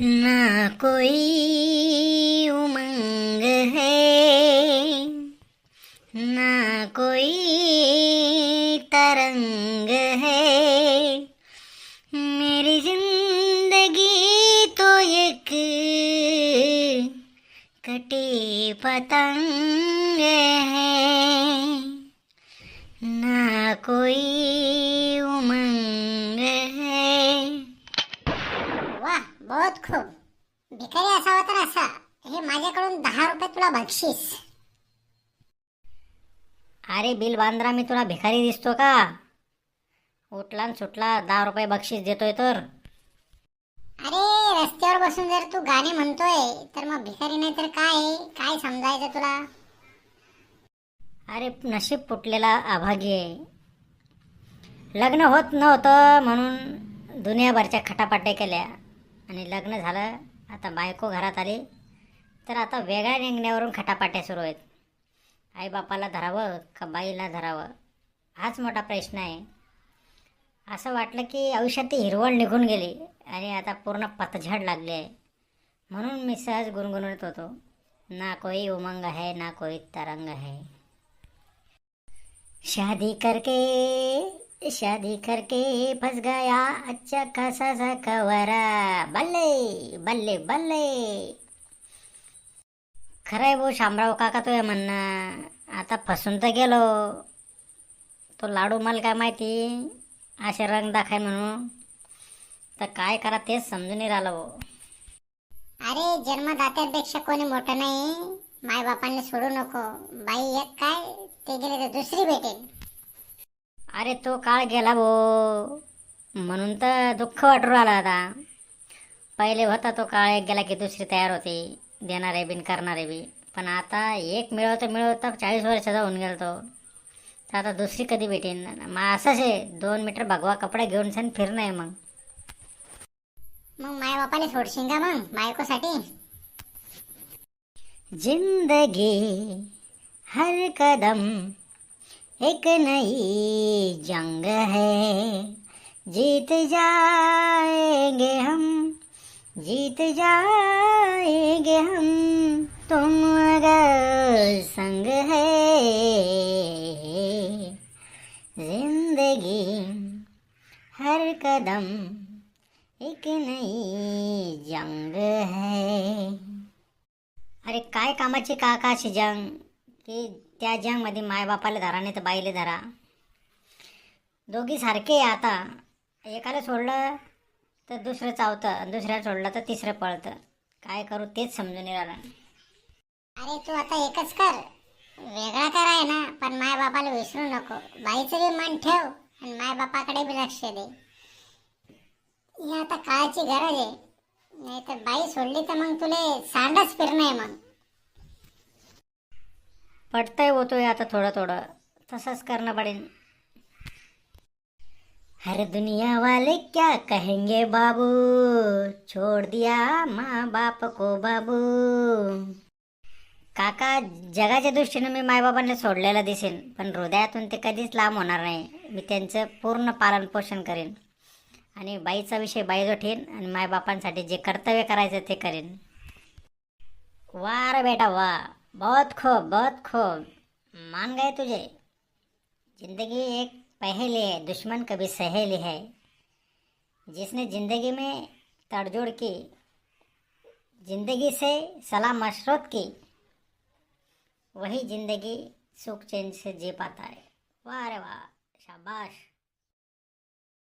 ना कोई उमंग है। ना कोई तरंग है। मेरी जिंदगी तो एक कटी पतंग है। भिकारी असावा तर असा हे माझ्याकडून दहा रुपये तुला बक्षीस. अरे बिल बांद्रा मी तुला भिकारी दिसतो का? उठला न सुटला दहा रुपये बक्षीस देतोय तर. अरे रस्त्यावर बसून जर तू गाणे म्हणतोय तर मग भिकारी नाही तर काय? काय समजायचं तुला? अरे नशीब फुटलेला अभागी आहे. लग्न होत नव्हतं म्हणून दुनियाभरच्या खटापाट्या केल्या आणि लग्न झालं आता बायको घरात आली तर आता वेगळ्या निघण्यावरून खटापाट्या सुरू आहेत. आईबापाला धरावं का बाईला धरावं? हाच मोठा प्रश्न आहे. असं वाटलं की आयुष्यात ती हिरवळ निघून गेली आणि आता पूर्ण पतझड लागली आहे. म्हणून मी सहज गुणगुणत होतो ना कोई उमंग है ना कोई तरंग है. शादी करके शादी करके फंस गया अच्छा खासा सा कवरा बल्ले बल्ले बल्ले। खरं आहे भाऊ शामराव काका तो म्हणणं. आता फसून तर गेलो. तो लाडू मला काय माहिती? असे रंग दाखाय म्हणून. तर काय करा तेच समजून नाही राहिलं भाऊ अरे जन्मदात्यापेक्षा कोणी मोठं नाही. माय बापांनी सोडू नको. बाई एक काय ते गेले तर दुसरी भेटेल. अरे तो काळ गेला भो. म्हणून तर दुःख वाटू राहिलं आता. पहिले होता तो काळ एक गेला की दुसरी तयार होती. देणारे बिन करणारे बी. पण आता एक मिळवता मिळवता चाळीस वर्षाचा होऊन गेला तो. तर आता दुसरी कधी भेटेन? मग असंच आहे दोन मीटर भगवा कपडे घेऊन सण फिरणं आहे मग. मग माय बापाला सोडशील का मग बायकोसाठी? जिंदगी हर कदम एक नई जंग है। जीत जाएंगे हम जीत जाएंगे हम। तुम अगर संग है जिंदगी हर कदम एक नई जंग है। अरे काय कामाची काकाशी जंग की त्या जंगमध्ये मायबापाला धरा नाही तर बाईले धरा. दोघी सारखे आता. एकाला सोडलं तर दुसरं चावतं दुसऱ्याला सोडलं तर तिसरं पळतं. काय करू तेच समजून नाही. राहिलं अरे तू आता एकच कर. वेगळा तर आहे ना पण मायबापाला विसरू नको. बाईचं बी मन ठेव आणि मायबापाकडे बी लक्ष दे. ही आता काळाची गरज आहे. नाही तर बाई सोडली तर मग तुले सांडच फिरणं आहे मग. पटतंय होतोय आता थोडं थोडं तसंच करणं पडेल. हर दुनिया वाले क्या कहेंगे बाबू? छोड़ दिया माँ बाप को बाबू. काका जगाच्या दृष्टीनं मी मायबाबांना सोडलेलं दिसेन पण हृदयातून ते कधीच लांब होणार नाही. मी त्यांचं पूर्ण पालन पोषण करेन. आणि बाईचा विषय बाईजो ठेन आणि मायबापांसाठी जे कर्तव्य करायचं ते करेन. वा रे बेटा वा बहुत खूब बहुत खूब। मान गए तुझे। ज़िंदगी एक पहेली है, दुश्मन कभी सहेली है। जिसने ज़िंदगी में तड़जोड़ की, ज़िंदगी से सलाह मशरत की, वही ज़िंदगी सुख चैन से जी पाता है। वाह रे वाह, शाबाश।